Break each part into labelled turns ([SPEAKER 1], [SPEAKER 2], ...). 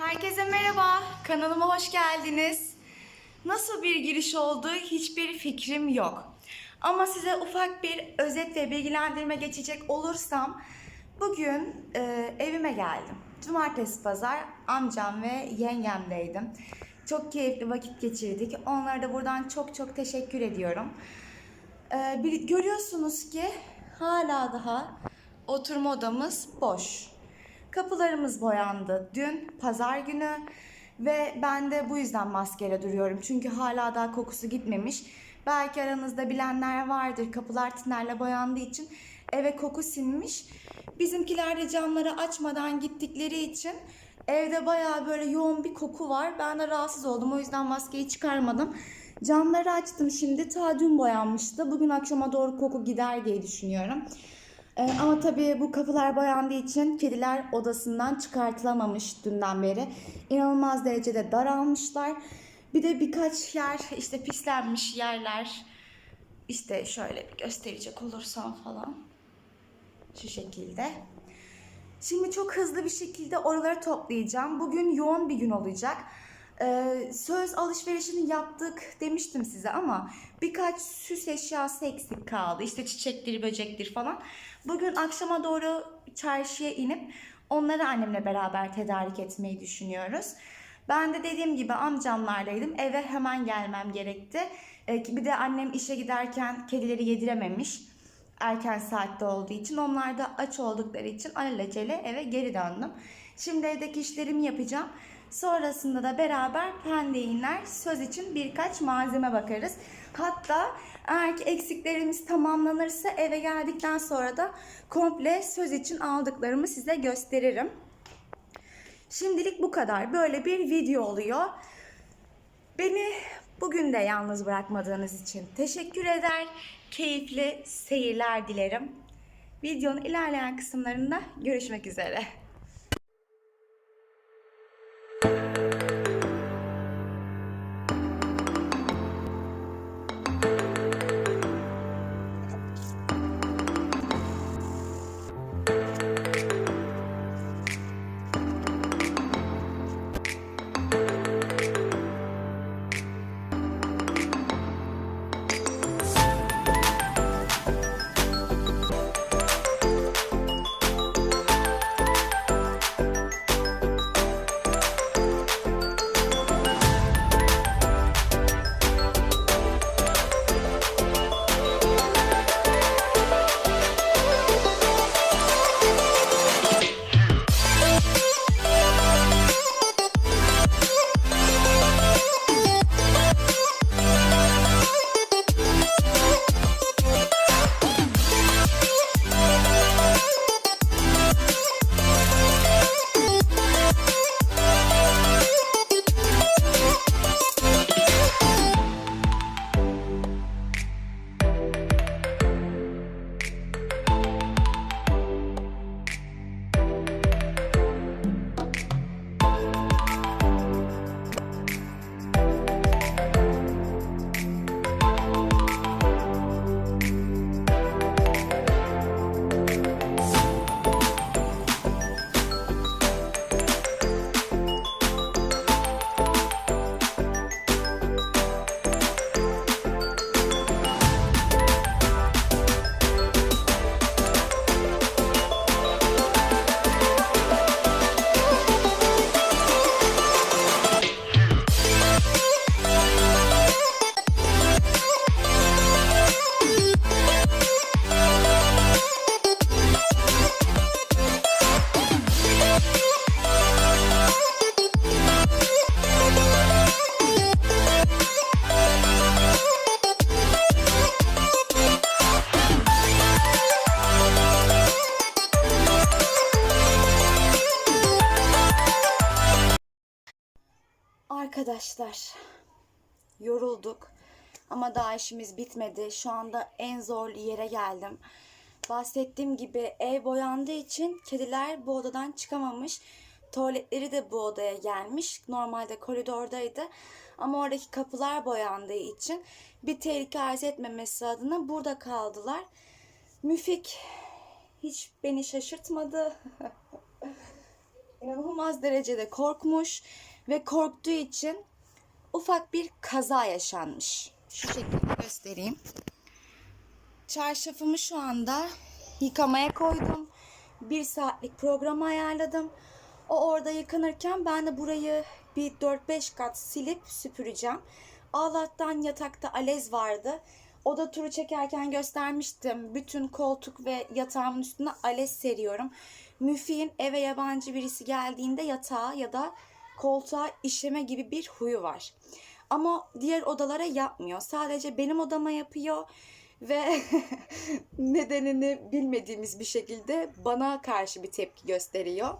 [SPEAKER 1] Herkese merhaba, kanalıma hoş geldiniz. Nasıl bir giriş oldu hiçbir fikrim yok. Ama size ufak bir özet ve bilgilendirme geçecek olursam bugün e, evime geldim. Cumartesi pazar amcam ve yengemdeydim. Çok keyifli vakit geçirdik. Onlara da buradan çok çok teşekkür ediyorum. Bir- görüyorsunuz ki hala daha oturma odamız boş. Kapılarımız boyandı dün pazar günü ve ben de bu yüzden maskeyle duruyorum. Çünkü hala daha kokusu gitmemiş. Belki aranızda bilenler vardır. Kapılar tinerle boyandığı için eve koku sinmiş. Bizimkiler de camları açmadan gittikleri için evde bayağı böyle yoğun bir koku var. Ben de rahatsız oldum. O yüzden maskeyi çıkarmadım. Camları açtım şimdi. Ta dün boyanmıştı. Bugün akşama doğru koku gider diye düşünüyorum. Ee, ama tabii bu kapılar boyandığı için kediler odasından çıkartılamamış dünden beri. İnanılmaz derecede daralmışlar. Bir de birkaç yer işte pislenmiş yerler. İşte şöyle bir gösterecek olursam falan. Şu şekilde. Şimdi çok hızlı bir şekilde oraları toplayacağım. Bugün yoğun bir gün olacak. Ee, söz alışverişini yaptık demiştim size ama birkaç süs eşyası eksik kaldı. İşte çiçektir, böcektir falan. Bugün akşama doğru çarşıya inip onları annemle beraber tedarik etmeyi düşünüyoruz. Ben de dediğim gibi amcamlardaydım. Eve hemen gelmem gerekti. Ee, bir de annem işe giderken kedileri yedirememiş erken saatte olduğu için onlar da aç oldukları için alelacele eve geri döndüm. Şimdi evdeki işlerimi yapacağım. Sonrasında da beraber pendeye iner söz için birkaç malzeme bakarız. Hatta eğer ki eksiklerimiz tamamlanırsa eve geldikten sonra da komple söz için aldıklarımı size gösteririm. Şimdilik bu kadar. Böyle bir video oluyor. Beni bugün de yalnız bırakmadığınız için teşekkür eder. Keyifli seyirler dilerim. Videonun ilerleyen kısımlarında görüşmek üzere. Arkadaşlar yorulduk ama daha işimiz bitmedi. Şu anda en zor yere geldim. Bahsettiğim gibi ev boyandığı için kediler bu odadan çıkamamış. Tuvaletleri de bu odaya gelmiş. Normalde koridordaydı. Ama oradaki kapılar boyandığı için bir tehlike arz etmemesi adına burada kaldılar. Müfik hiç beni şaşırtmadı. inanılmaz derecede korkmuş ve korktuğu için ufak bir kaza yaşanmış. Şu şekilde göstereyim. Çarşafımı şu anda yıkamaya koydum. Bir saatlik programı ayarladım. O orada yıkanırken ben de burayı bir 4-5 kat silip süpüreceğim. Allah'tan yatakta alez vardı. Oda turu çekerken göstermiştim. Bütün koltuk ve yatağımın üstüne alez seriyorum. Müfi'nin eve yabancı birisi geldiğinde yatağa ya da koltuğa işeme gibi bir huyu var. Ama diğer odalara yapmıyor. Sadece benim odama yapıyor ve nedenini bilmediğimiz bir şekilde bana karşı bir tepki gösteriyor.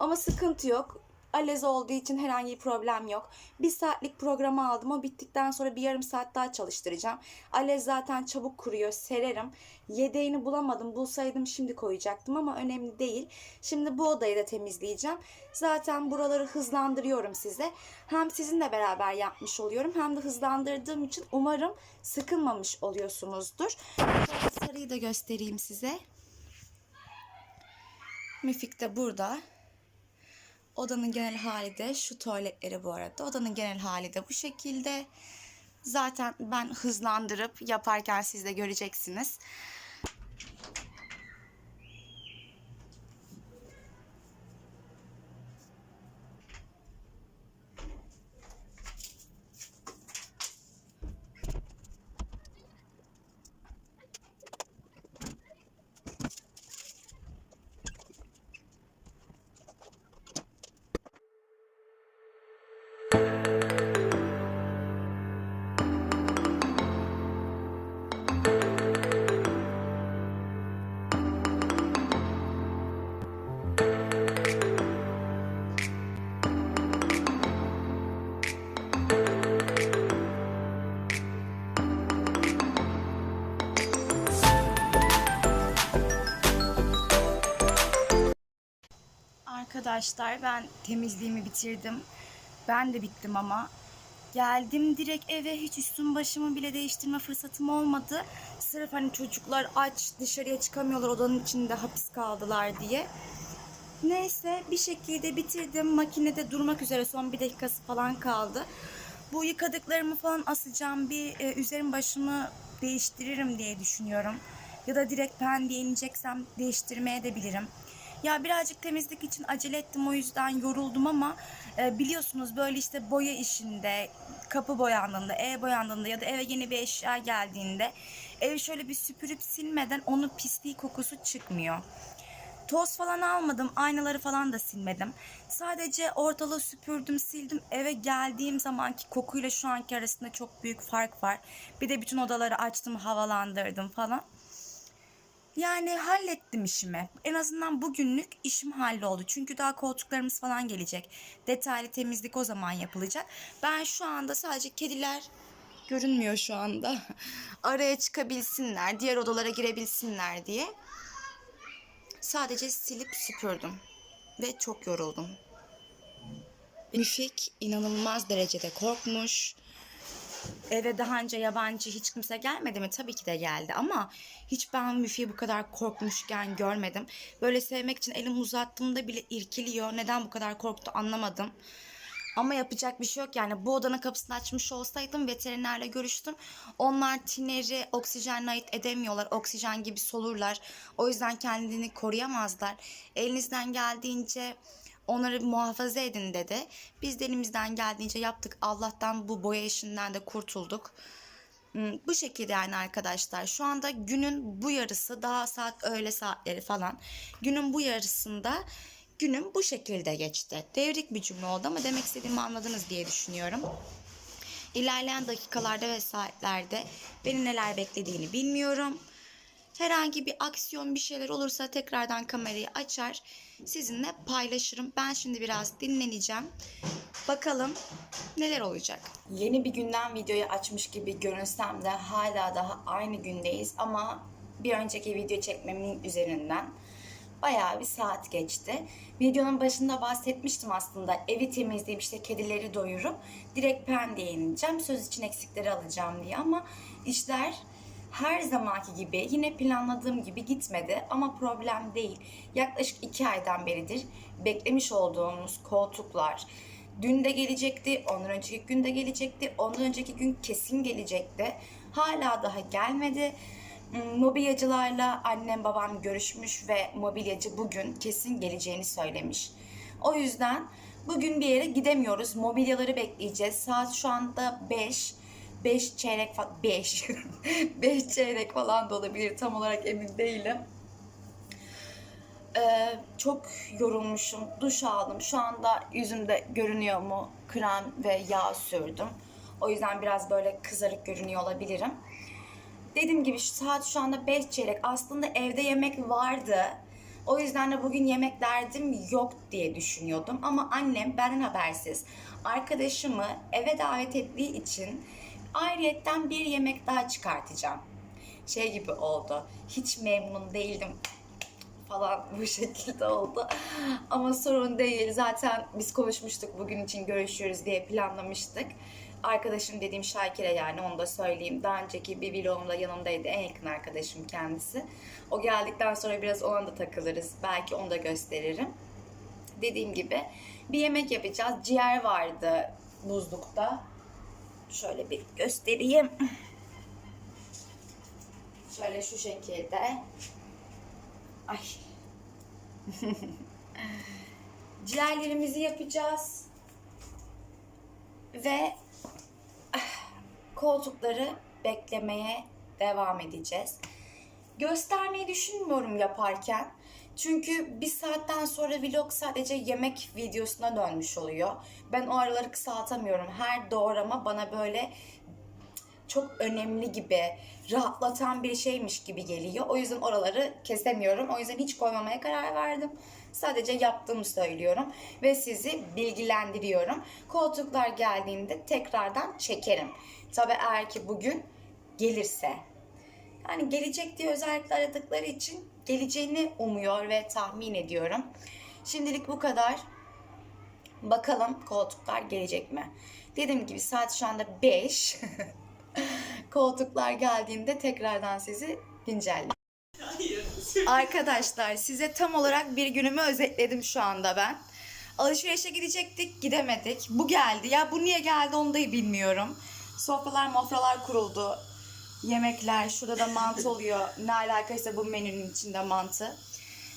[SPEAKER 1] Ama sıkıntı yok. Alez olduğu için herhangi bir problem yok. Bir saatlik programı aldım. O bittikten sonra bir yarım saat daha çalıştıracağım. Alez zaten çabuk kuruyor. Sererim. Yedeğini bulamadım. Bulsaydım şimdi koyacaktım ama önemli değil. Şimdi bu odayı da temizleyeceğim. Zaten buraları hızlandırıyorum size. Hem sizinle beraber yapmış oluyorum hem de hızlandırdığım için umarım sıkılmamış oluyorsunuzdur. Sarıyı da göstereyim size. Müfik de burada. Odanın genel hali de şu tuvaletleri bu arada. Odanın genel hali de bu şekilde. Zaten ben hızlandırıp yaparken siz de göreceksiniz. Arkadaşlar ben temizliğimi bitirdim. Ben de bittim ama. Geldim direkt eve hiç üstüm başımı bile değiştirme fırsatım olmadı. Sırf hani çocuklar aç dışarıya çıkamıyorlar odanın içinde hapis kaldılar diye. Neyse bir şekilde bitirdim. Makinede durmak üzere son bir dakikası falan kaldı. Bu yıkadıklarımı falan asacağım. Bir e, üzerim başımı değiştiririm diye düşünüyorum. Ya da direkt pendiye ineceksem değiştirmeye de bilirim. Ya birazcık temizlik için acele ettim o yüzden yoruldum ama e, biliyorsunuz böyle işte boya işinde, kapı boyandığında, ev boyandığında ya da eve yeni bir eşya geldiğinde evi şöyle bir süpürüp silmeden onun pisliği kokusu çıkmıyor. Toz falan almadım, aynaları falan da silmedim. Sadece ortalığı süpürdüm, sildim. Eve geldiğim zamanki kokuyla şu anki arasında çok büyük fark var. Bir de bütün odaları açtım, havalandırdım falan. Yani hallettim işimi. En azından bugünlük işim halloldu. Çünkü daha koltuklarımız falan gelecek. Detaylı temizlik o zaman yapılacak. Ben şu anda sadece kediler görünmüyor şu anda. Araya çıkabilsinler, diğer odalara girebilsinler diye. Sadece silip süpürdüm. Ve çok yoruldum. Müfik inanılmaz derecede korkmuş. Eve daha önce yabancı hiç kimse gelmedi mi? Tabii ki de geldi ama hiç ben Müfi'yi bu kadar korkmuşken görmedim. Böyle sevmek için elimi uzattığımda bile irkiliyor. Neden bu kadar korktu anlamadım. Ama yapacak bir şey yok yani bu odanın kapısını açmış olsaydım veterinerle görüştüm. Onlar tineri oksijenle ayırt edemiyorlar. Oksijen gibi solurlar. O yüzden kendini koruyamazlar. Elinizden geldiğince onları muhafaza edin dedi. Biz de elimizden geldiğince yaptık. Allah'tan bu boya işinden de kurtulduk. Hmm, Bu şekilde yani arkadaşlar. Şu anda günün bu yarısı daha saat öğle saatleri falan. Günün bu yarısında günüm bu şekilde geçti. Devrik bir cümle oldu ama demek istediğimi anladınız diye düşünüyorum. İlerleyen dakikalarda ve saatlerde beni neler beklediğini bilmiyorum. Herhangi bir aksiyon bir şeyler olursa tekrardan kamerayı açar sizinle paylaşırım. Ben şimdi biraz dinleneceğim. Bakalım neler olacak. Yeni bir günden videoyu açmış gibi görünsem de hala daha aynı gündeyiz ama bir önceki video çekmemin üzerinden bayağı bir saat geçti. Videonun başında bahsetmiştim aslında. Evi temizleyip işte kedileri doyurup direkt pendeye ineceğim. Söz için eksikleri alacağım diye ama işler Her zamanki gibi yine planladığım gibi gitmedi ama problem değil. Yaklaşık iki aydan beridir beklemiş olduğumuz koltuklar dün de gelecekti, ondan önceki gün de gelecekti, ondan önceki gün kesin gelecekti. Hala daha gelmedi. Hmm, Mobilyacılarla annem babam görüşmüş ve mobilyacı bugün kesin geleceğini söylemiş. O yüzden bugün bir yere gidemiyoruz. Mobilyaları bekleyeceğiz. Saat şu anda 5. 5 çeyrek falan 5 5 çeyrek falan da olabilir tam olarak emin değilim. Ee, çok yorulmuşum. Duş aldım. Şu anda yüzümde görünüyor mu? Krem ve yağ sürdüm. O yüzden biraz böyle kızarık görünüyor olabilirim. Dediğim gibi şu saat şu anda 5 çeyrek. Aslında evde yemek vardı. O yüzden de bugün yemek derdim yok diye düşünüyordum. Ama annem benden habersiz arkadaşımı eve davet ettiği için ayrıyetten bir yemek daha çıkartacağım. Şey gibi oldu. Hiç memnun değildim falan bu şekilde oldu. Ama sorun değil. Zaten biz konuşmuştuk bugün için görüşüyoruz diye planlamıştık. Arkadaşım dediğim Şakir'e yani onu da söyleyeyim. Daha önceki bir vlogumda yanımdaydı. En yakın arkadaşım kendisi. O geldikten sonra biraz ona da takılırız. Belki onu da gösteririm. Dediğim gibi bir yemek yapacağız. Ciğer vardı buzlukta. Şöyle bir göstereyim. Şöyle şu şekilde. Ay. Ciğerlerimizi yapacağız. Ve ah, koltukları beklemeye devam edeceğiz. Göstermeyi düşünmüyorum yaparken. Çünkü bir saatten sonra vlog sadece yemek videosuna dönmüş oluyor. Ben o araları kısaltamıyorum. Her doğrama bana böyle çok önemli gibi, rahatlatan bir şeymiş gibi geliyor. O yüzden oraları kesemiyorum. O yüzden hiç koymamaya karar verdim. Sadece yaptığımı söylüyorum ve sizi bilgilendiriyorum. Koltuklar geldiğinde tekrardan çekerim. Tabi eğer ki bugün gelirse. Yani gelecek diye özellikle aradıkları için geleceğini umuyor ve tahmin ediyorum. Şimdilik bu kadar. Bakalım koltuklar gelecek mi? Dediğim gibi saat şu anda 5. koltuklar geldiğinde tekrardan sizi güncellerim. Arkadaşlar size tam olarak bir günümü özetledim şu anda ben. Alışverişe gidecektik gidemedik. Bu geldi. Ya bu niye geldi onu da bilmiyorum. Sofralar mofralar kuruldu. Yemekler. Şurada da mantı oluyor. Ne alakaysa bu menünün içinde mantı.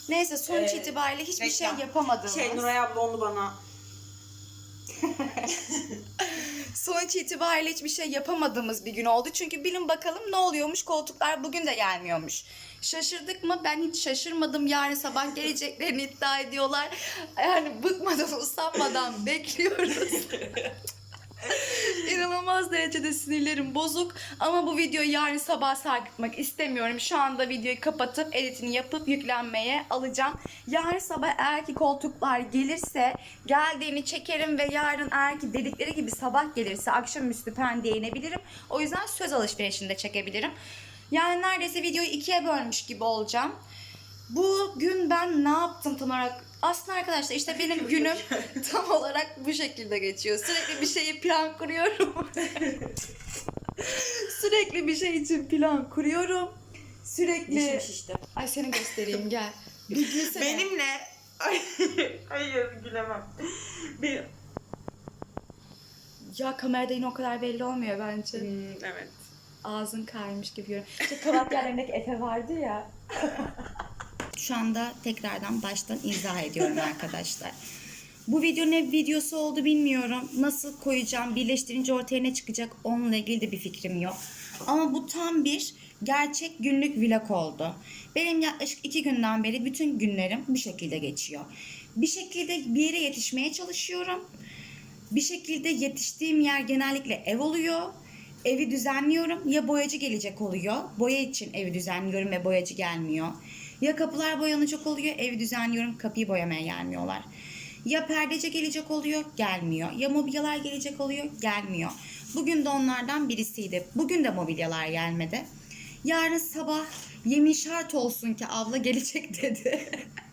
[SPEAKER 1] Neyse sonuç
[SPEAKER 2] Ee,
[SPEAKER 1] itibariyle hiçbir
[SPEAKER 2] reklam.
[SPEAKER 1] şey yapamadığımız.
[SPEAKER 2] Şey Nuray abla onu bana
[SPEAKER 1] Sonuç itibariyle hiçbir şey yapamadığımız bir gün oldu. Çünkü bilin bakalım ne oluyormuş koltuklar bugün de gelmiyormuş. Şaşırdık mı? Ben hiç şaşırmadım. Yarın sabah geleceklerini iddia ediyorlar. Yani bıkmadan usanmadan bekliyoruz. İnanılmaz derecede sinirlerim bozuk. Ama bu videoyu yarın sabah sarkıtmak istemiyorum. Şu anda videoyu kapatıp editini yapıp yüklenmeye alacağım. Yarın sabah eğer ki koltuklar gelirse geldiğini çekerim ve yarın eğer ki dedikleri gibi sabah gelirse akşamüstü pendeye inebilirim. O yüzden söz alışverişinde çekebilirim. Yani neredeyse videoyu ikiye bölmüş gibi olacağım. Bugün ben ne yaptım tam olarak? Aslında arkadaşlar işte benim günüm tam olarak bu şekilde geçiyor. Sürekli bir şeyi plan kuruyorum. Sürekli bir şey için plan kuruyorum. Sürekli...
[SPEAKER 2] dişim şişti.
[SPEAKER 1] Ay seni göstereyim gel. Bir gülsene.
[SPEAKER 2] Benimle Ay, hayır gülemem. Bir,
[SPEAKER 1] Ya kamerada yine o kadar belli olmuyor bence.
[SPEAKER 2] Hmm, evet.
[SPEAKER 1] Ağzın kaymış gibi görünüyor. İşte Kavak yerlerindeki Efe vardı ya. Şu anda tekrardan baştan izah ediyorum arkadaşlar. Bu video ne videosu oldu bilmiyorum. Nasıl koyacağım, birleştirince ortaya ne çıkacak onunla ilgili de bir fikrim yok. Ama bu tam bir gerçek günlük vlog oldu. Benim yaklaşık iki günden beri bütün günlerim bu şekilde geçiyor. Bir şekilde bir yere yetişmeye çalışıyorum. Bir şekilde yetiştiğim yer genellikle ev oluyor. Evi düzenliyorum. Ya boyacı gelecek oluyor. Boya için evi düzenliyorum ve boyacı gelmiyor. Ya kapılar boyanacak oluyor. Evi düzenliyorum. Kapıyı boyamaya gelmiyorlar. Ya perdeci gelecek oluyor. Gelmiyor. Ya mobilyalar gelecek oluyor. Gelmiyor. Bugün de onlardan birisiydi. Bugün de mobilyalar gelmedi. Yarın sabah yemin şart olsun ki abla gelecek dedi.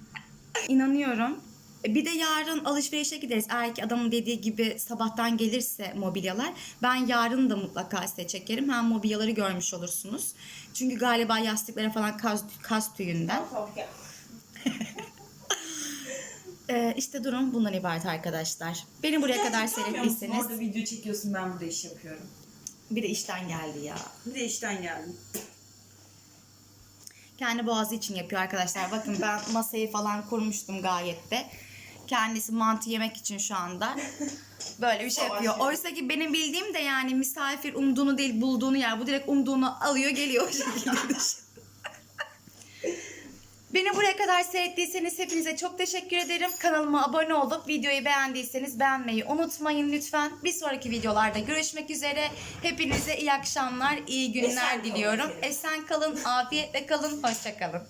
[SPEAKER 1] İnanıyorum Bir de yarın alışverişe gideriz. Eğer ki adamın dediği gibi sabahtan gelirse mobilyalar. Ben yarın da mutlaka size çekerim. Hem mobilyaları görmüş olursunuz. Çünkü galiba yastıklara falan kaz, kaz tüyünden. Ee, işte durum bundan ibaret arkadaşlar. Beni buraya kadar seyrettiyseniz
[SPEAKER 2] Orada video çekiyorsun ben burada iş yapıyorum.
[SPEAKER 1] bir de işten geldi ya.
[SPEAKER 2] Bir de işten geldim.
[SPEAKER 1] Kendi boğazı için yapıyor arkadaşlar. Bakın ben masayı falan kurmuştum gayet de. Kendisi mantı yemek için şu anda böyle bir şey yapıyor. Oysa ki benim bildiğim de yani misafir umduğunu değil bulduğunu yer. Bu direkt umduğunu alıyor geliyor o şekilde. Beni buraya kadar seyrettiyseniz hepinize çok teşekkür ederim. Kanalıma abone olup videoyu beğendiyseniz beğenmeyi unutmayın lütfen. Bir sonraki videolarda görüşmek üzere. Hepinize iyi akşamlar, iyi günler
[SPEAKER 2] Esen kalın
[SPEAKER 1] diliyorum.
[SPEAKER 2] diyelim.
[SPEAKER 1] Esen kalın, afiyetle kalın, hoşça kalın.